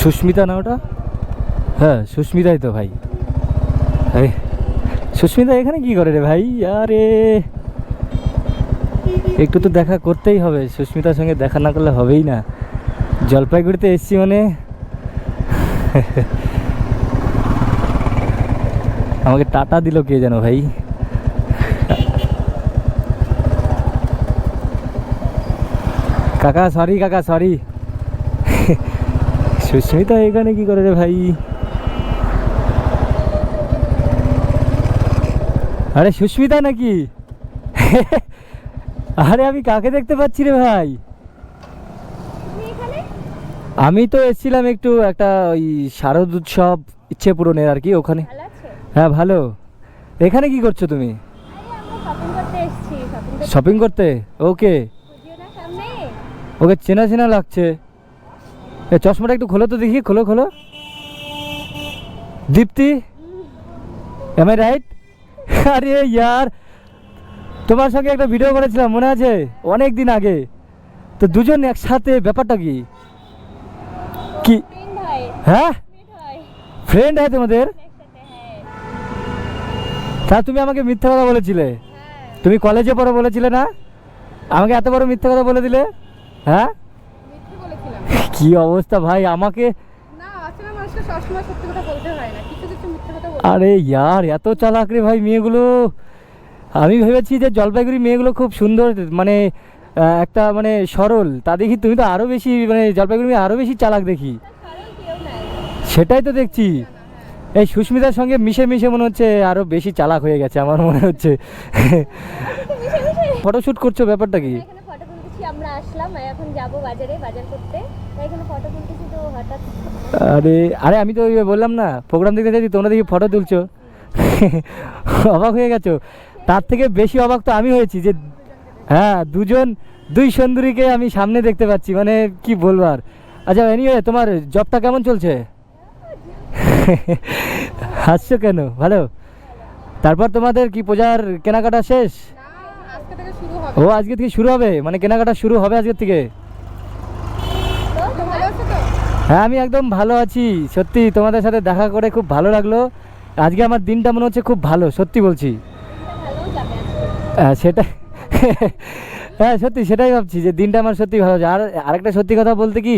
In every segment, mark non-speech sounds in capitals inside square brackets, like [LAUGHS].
সুস্মিতা না ওটা? হ্যাঁ সুস্মিতাই তো ভাই। সুস্মিতা এখানে কি করে রে ভাই? আরে। একটু তো দেখা করতেই হবে, সুস্মিতার সঙ্গে দেখা না করলে হবেই না। জলপাইগুড়িতে এসছি মানে। আমাকে টাটা দিল কে যেন ভাই। কাকা সরি কাকা সরি সুস্মিতা এখানে কি করে রে ভাই? আরে সুস্মিতা নাকি? আরে আমি কাকে দেখতে পাচ্ছি রে ভাই? আমি তো এসেছিলাম একটু একটা ওই শারদ উৎসব ইচ্ছে পূরণের আর কি ওখানে। হ্যাঁ ভালো। এখানে কি করছ তুমি? শপিং করতে ওকে ওকে চেনা চেনা লাগছে। এ চশমাটা একটু খোলো তো দেখি খোলো খোলো। দীপ্তি এম আই রাইট আরে ইয়ার তোমার সঙ্গে একটা ভিডিও করেছিলাম মনে আছে? অনেক দিন আগে। তো দুজন একসাথে ব্যাপারটা কি? কি? হ্যাঁ? ফ্রেন্ড হয় তোমাদের? হ্যাঁ তা তুমি আমাকে মিথ্যা কথা বলেছিলে। হ্যাঁ। তুমি কলেজে পড়ো বলেছিলে না? আমাকে এত বড় মিথ্যা কথা বলে দিলে? হ্যাঁ? কি অবস্থা ভাই? আমাকে হয় আরে ইয়ার এত চালাক রে ভাই মেয়েগুলো। আমি ভেবেছি যে জলপাইগুড়ি মেয়েগুলো খুব সুন্দর মানে একটা মানে সরল। তা দেখি তুমি তো আরও বেশি মানে জলপাইগুড়ি মেয়ে আরও বেশি চালাক দেখি। সেটাই তো দেখছি। এই সুস্মিতার সঙ্গে মিশে মিশে মনে হচ্ছে আরও বেশি চালাক হয়ে গেছে আমার মনে হচ্ছে। ফটোশ্যুট করছ ব্যাপারটা কি? আমরা আসলাম এখন যাব বাজারে, বাজার করতে। তাই এখানে ফটো তুলতেছি তো হঠাৎ আরে আরে আমি তো বললাম না প্রোগ্রাম দেখতে যাচ্ছি তোমরা দেখি ফটো তুলছো। [LAUGHS] অবাক হয়ে গেছো। তার থেকে বেশি অবাক তো আমি হয়েছি যে হ্যাঁ দুজন, দুই সুন্দরীকে আমি সামনে দেখতে পাচ্ছি মানে কি বলব আর। আচ্ছা এনিওয়ে তোমার জবটা কেমন চলছে? [LAUGHS] হাসছো কেন? ভালো। তারপর তোমাদের কি পূজার কেনাকাটা শেষ আজকে থেকে শুরু হবে ও আজকে থেকে শুরু হবে? মানে কেনাকাটা শুরু হবে আজকের থেকে? হ্যাঁ আমি একদম ভালো আছি সত্যি। তোমাদের সাথে দেখা করে খুব ভালো লাগল। আজকে আমার দিনটা মনে হচ্ছে খুব ভালো সত্যি বলছি। আজকে হ্যাঁ, সেটা [LAUGHS] হ্যাঁ সত্যি সেটাই ভাবছি যে দিনটা আমার সত্যি ভালো আর আরেকটা সত্যি কথা বলতে কি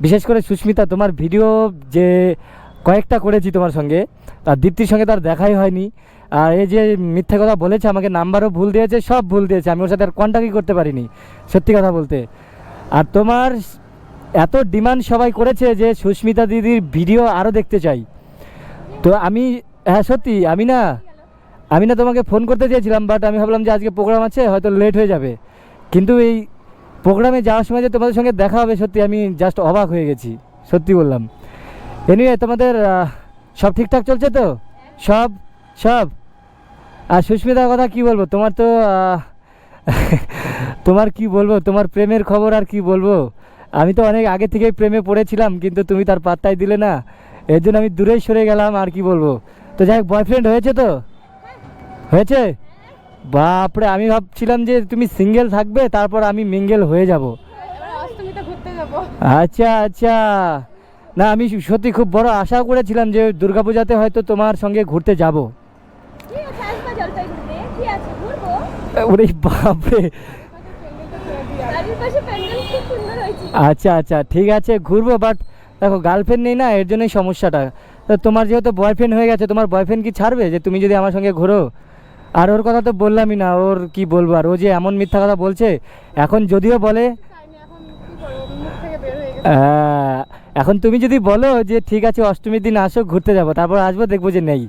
বিশেষ করে সুস্মিতা তোমার ভিডিও যে কয়েকটা করেছি তোমার সঙ্গে আর দীপ্তির সঙ্গে তার দেখাই হয়নি। আর এই যে মিথ্যে কথা বলেছে, আমাকে নাম্বারও ভুল দিয়েছে, সব ভুল দিয়েছে। আমি ওর সাথে আর কন্ট্যাক্টই করতে পারিনি, সত্যি কথা বলতে। আর তোমার এত ডিমান্ড সবাই করেছে যে সুস্মিতা দিদির ভিডিও আরও দেখতে চাই। তো আমি হ্যাঁ সত্যি, আমি না আমি না তোমাকে ফোন করতে চেয়েছিলাম বাট আমি ভাবলাম যে আজকে প্রোগ্রাম আছে, হয়তো লেট হয়ে যাবে। কিন্তু এই প্রোগ্রামে যাওয়ার সময় যে তোমাদের সঙ্গে দেখা হবে, সত্যি আমি জাস্ট অবাক হয়ে গেছি, সত্যি বললাম। এনিওয়ে তোমাদের সব ঠিকঠাক চলছে তো? সব সব? আর সুস্মিতার কথা কি বলব? তোমার তো [LAUGHS] তোমার কি বলব? তোমার প্রেমের খবর আর কি বলব? আমি তো অনেক আগে থেকেই প্রেমে পড়েছিলাম, কিন্তু তুমি তার পাত্তাই দিলে না। এর জন্য আমি দূরেই সরে গেলাম, আর কি বলব? তো যাই বয়ফ্রেন্ড হয়েছে তো? হয়েছে? বাপরে, আমি ভাবছিলাম যে তুমি সিঙ্গেল থাকবে, তারপর আমি মিঙ্গেল হয়ে যাব। আচ্ছা আচ্ছা। না, আমি সত্যি খুব বড় আশা করেছিলাম যে দুর্গাপূজাতে হয়তো তোমার সঙ্গে ঘুরতে যাব। ওরে বাপরে। আচ্ছা আচ্ছা ঠিক আছে ঘুরবো বাট দেখো গার্লফ্রেন্ড নেই না এর জন্যই সমস্যাটা। তো তোমার যেহেতু বয়ফ্রেন্ড হয়ে গেছে তোমার বয়ফ্রেন্ড কি ছাড়বে যে তুমি যদি আমার সঙ্গে ঘোরো? আর ওর কথা তো বললামই না ওর কি বলব আর ও যে এমন মিথ্যা কথা বলছে এখন যদিও বলে হয়ে এখন তুমি যদি বলো যে ঠিক আছে অষ্টমীর দিন আসো ঘুরতে যাব তারপর আসব দেখব যে নেই।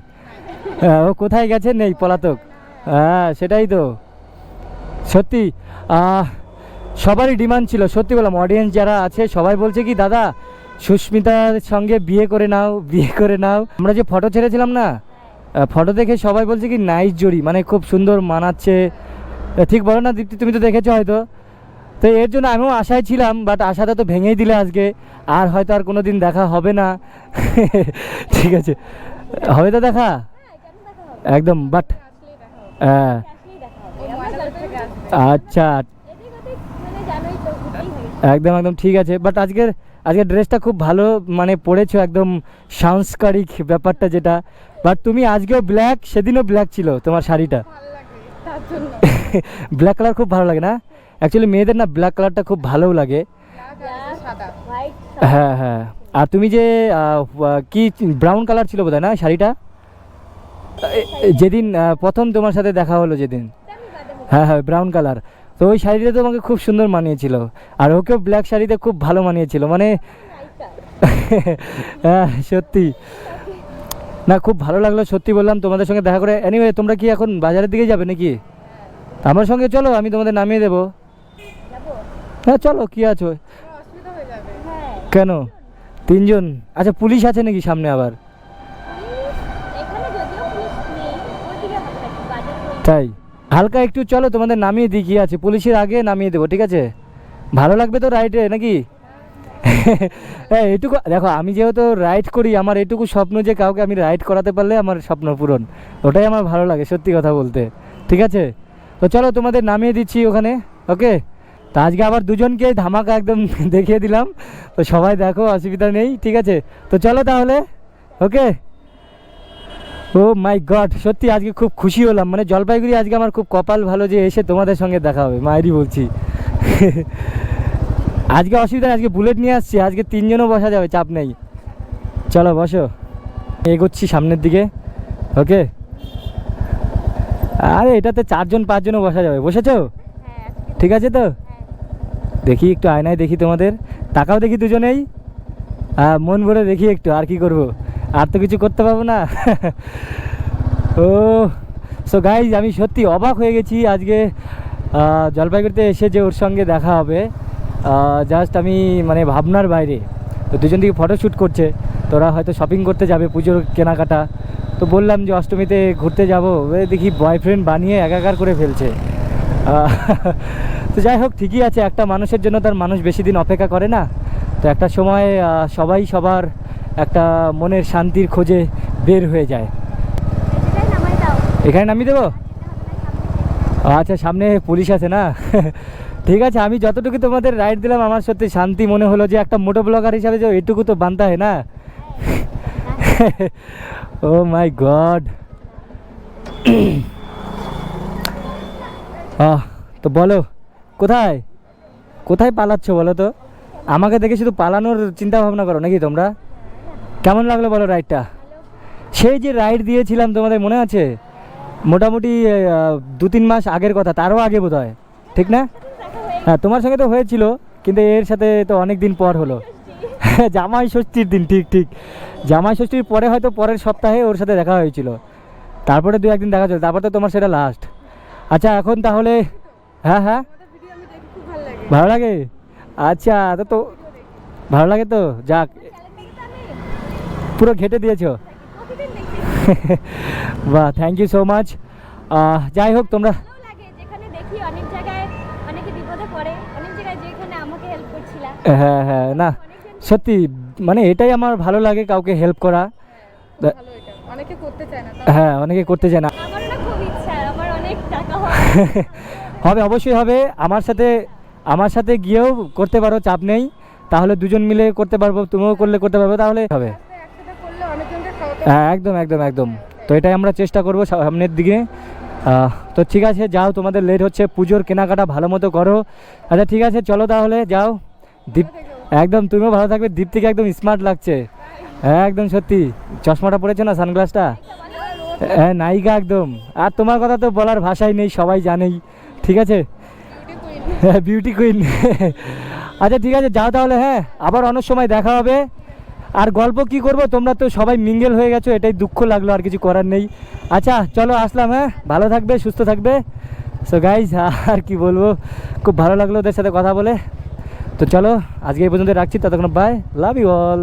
আহ, ও কোথায় গেছে? নেই পলাতক। হ্যাঁ সেটাই তো। সত্যি সবারই ডিমান্ড ছিল সত্যি বললাম অডিয়েন্স যারা আছে সবাই বলছে কি দাদা সুস্মিতার সঙ্গে বিয়ে করে নাও বিয়ে করে নাও। আমরা যে ফটো ছেড়েছিলাম না ফটো দেখে সবাই বলছে কি নাইস জড়ি মানে খুব সুন্দর মানাচ্ছে। ঠিক বলো না দীপ্তি তুমি তো দেখেছ হয়তো। তো এর জন্য আমিও আশায় ছিলাম বাট আশাটা তো ভেঙেই দিলে আজকে। আর হয়তো আর কোনো দিন দেখা হবে না। [LAUGHS] ঠিক আছে। হবে তো দেখা? হ্যাঁ একদম বাট হ্যাঁ। আচ্ছা। একদম একদম, ঠিক আছে। বাট আজকের আজকের ড্রেসটা খুব ভালো মানে পরেছো একদম সাংস্কারিক ব্যাপারটা যেটা। বাট তুমি আজকেও ব্ল্যাক সেদিনও ব্ল্যাক ছিল তোমার শাড়িটা। ব্ল্যাক কালার খুব ভালো লাগে না? অ্যাকচুয়ালি মেয়েদের না ব্ল্যাক কালারটা খুব ভালোও লাগে। হ্যাঁ হ্যাঁ। আর তুমি যে কি ব্রাউন কালার ছিল বোধহয় না শাড়িটা? যেদিন প্রথম তোমার সাথে দেখা হলো যেদিন। হ্যাঁ হ্যাঁ ব্রাউন কালার তো ওই শাড়িটা তোমাকে খুব সুন্দর মানিয়েছিল। আর ওকেও ব্ল্যাক শাড়িতে খুব ভালো মানিয়েছিল। মানে [LAUGHS] হ্যাঁ সত্যি। না খুব ভালো লাগল সত্যি বললাম তোমাদের সঙ্গে দেখা করে। এনিওয়ে তোমরা কি এখন বাজারের দিকে যাবে নাকি? আমার সঙ্গে চলো আমি তোমাদের নামিয়ে দেবো। হ্যাঁ চলো কি আছো? কেন? তিনজন? আচ্ছা পুলিশ আছে নাকি সামনে আবার এখানে যদিও পুলিশ নেই ওইদিকে হবে নাকি বাজার করে তাই? হালকা একটু চলো, তোমাদের নামিয়ে দিই, কি আছে? পুলিশের আগে নামিয়ে দেবো, ঠিক আছে? ভালো লাগবে তো রাইডে নাকি? [LAUGHS] হ্যাঁ এটুকু, দেখো, আমি যেহেতু রাইড করি, আমার এটুকু স্বপ্ন যে কাউকে আমি রাইড করাতে পারলে আমার স্বপ্ন পূরণ। ওটাই আমার ভালো লাগে, সত্যি কথা বলতে। ঠিক আছে? তো চলো, তোমাদের নামিয়ে দিচ্ছি ওখানে ওকে তো আজকে আবার দুজনকে ধামাকা একদম [LAUGHS] দেখিয়ে দিলাম। তো সবাই দেখো, অসুবিধা নেই, ঠিক আছে? তো চলো তাহলে ওকে ও মাই গড, সত্যি আজকে খুব খুশি হলাম। মানে জলপাইগুড়ি আজকে আমার খুব কপাল ভালো যে এসে তোমাদের সঙ্গে দেখা হবে মায়েরই বলছি। [LAUGHS] আজকে অসুবিধা আজকে বুলেট নিয়ে আসছি, আজকে তিনজনও বসা যাবে, চাপ নেই। চলো, বসো। এগোচ্ছি সামনের দিকে, ওকে? আরে, এটাতে চারজন, পাঁচজনও বসা যাবে, বসেছো? ঠিক আছে তো? দেখি একটু আয়নায় দেখি তোমাদের। তাকাও দেখি দুজনেই। মন ভরে দেখি একটু, আর কি করব? আর তো কিছু করতে পারব না। ও সো গাইজ আমি সত্যি অবাক হয়ে গেছি। আজকে জলপাইগুড়িতে এসে যে ওর সঙ্গে দেখা হবে জাস্ট আমি মানে ভাবনার বাইরে। তো দুজন দিকে ফটোশ্যুট করছে। তোরা হয়তো শপিং করতে যাবে, পুজোর কেনাকাটা। তো বললাম যে অষ্টমীতে ঘুরতে যাব। দেখি বয়ফ্রেন্ড বানিয়ে একাকার করে ফেলছে। তো যাই হোক, ঠিকই আছে। একটা মানুষের জন্য তার মানুষ বেশি দিন অপেক্ষা করে না। তো একটা সময় সবাই সবার একটা মনের শান্তির খোঁজে বের হয়ে যায়। এখানে নামিয়ে দেবো? আচ্ছা সামনে পুলিশ আছে না? [LAUGHS] ঠিক আছে, আমি যতটুকু তোমাদের রাইড দিলাম, আমার সত্যি শান্তি মনে হলো যে একটা মোটো ব্লগার হিসাবে যে এটুকু তো বানতে হয় না? [LAUGHS] ও মাই গড। [CLEARS THROAT] তো বলো, কোথায়? কোথায় পালাচ্ছ বলো তো? আমাকে দেখে শুধু পালানোর চিন্তা ভাবনা করো নাকি তোমরা? কেমন লাগল বলো রাইডটা সেই যে রাইড দিয়েছিলাম তোমাদের মনে আছে? মোটামুটি দু তিন মাস আগের কথা তারও আগে বোধ হয় ঠিক না? হ্যাঁ তোমার সঙ্গে তো হয়েছিল কিন্তু এর সাথে তো অনেক দিন পর হলো। [LAUGHS] জামাই ষষ্ঠীর দিন ঠিক ঠিক। জামাই ষষ্ঠীর পরে হয়তো পরের সপ্তাহে ওর সাথে দেখা হয়েছিল। তারপরে দু একদিন দেখা চলে তারপর তো তোমার সেটা লাস্ট আচ্ছা এখন তাহলে হ্যাঁ হ্যাঁ? ভালো লাগে। ভালো লাগে? আচ্ছা তো তো ভালো লাগে তো? যাক পুরো ঘেটে দিয়েছ। [LAUGHS] বাহ থ্যাংক ইউ সো মাচ যাই হোক তোমরা ভালো লাগে যেখানে দেখি অনেক জায়গায় অনেকে বিপদে পড়ে অনেক জায়গায় যেখানে আমাকে হেল্প করছিলা। হ্যাঁ হ্যাঁ না সত্যি মানে এটাই আমার ভালো লাগে কাউকে হেল্প করা। দা- ভালো এটা। অনেকে করতে চায় না হ্যাঁ অনেকে করতে চায় না। আমার না খুব ইচ্ছা আমার অনেক টাকা হয়। [LAUGHS] হবে অবশ্যই হবে। আমার সাথে আমার সাথে গিয়েও করতে পারো চাপ নেই। তাহলে দুজন মিলে করতে পারব তুমিও করলে করতে পারব তাহলে হবে একসাথে করলে অনেকজনকে খাওয়াতে হ্যাঁ একদম একদম একদম। তো এটাই আমরা চেষ্টা করব সামনের দিকে। তো ঠিক আছে, যাও, তোমাদের লেট হচ্ছে। পুজোর কেনাকাটা ভালো মতো করো। আচ্ছা ঠিক আছে, চলো তাহলে, যাও। দীপ একদম, তুমিও ভালো থাকবে। দীপ্তিকে একদম স্মার্ট লাগছে। হ্যাঁ একদম সত্যি। চশমাটা পড়েছো না সানগ্লাসটা হ্যাঁ নায়িকা একদম। আর তোমার কথা তো বলার ভাষাই নেই, সবাই জানেই। ঠিক আছে? হ্যাঁ বিউটি কুইন [LAUGHS] আচ্ছা ঠিক আছে, যাও তাহলে হ্যাঁ। আবার অনেক সময় দেখা হবে। আর গল্প কি করব? তোমরা তো সবাই মিঙ্গেল হয়ে গেছো, এটাই দুঃখ লাগল, আর কিছু করার নেই। আচ্ছা চলো আসলাম হ্যাঁ? ভালো থাকবে, সুস্থ থাকবে? সো গাইজ [LAUGHS] আর কি বলব? খুব ভালো লাগল ওদের সাথে কথা বলে। তো চলো, আজকে এই পর্যন্ত রাখছি, ততক্ষণ বাই লাভ ইউ অল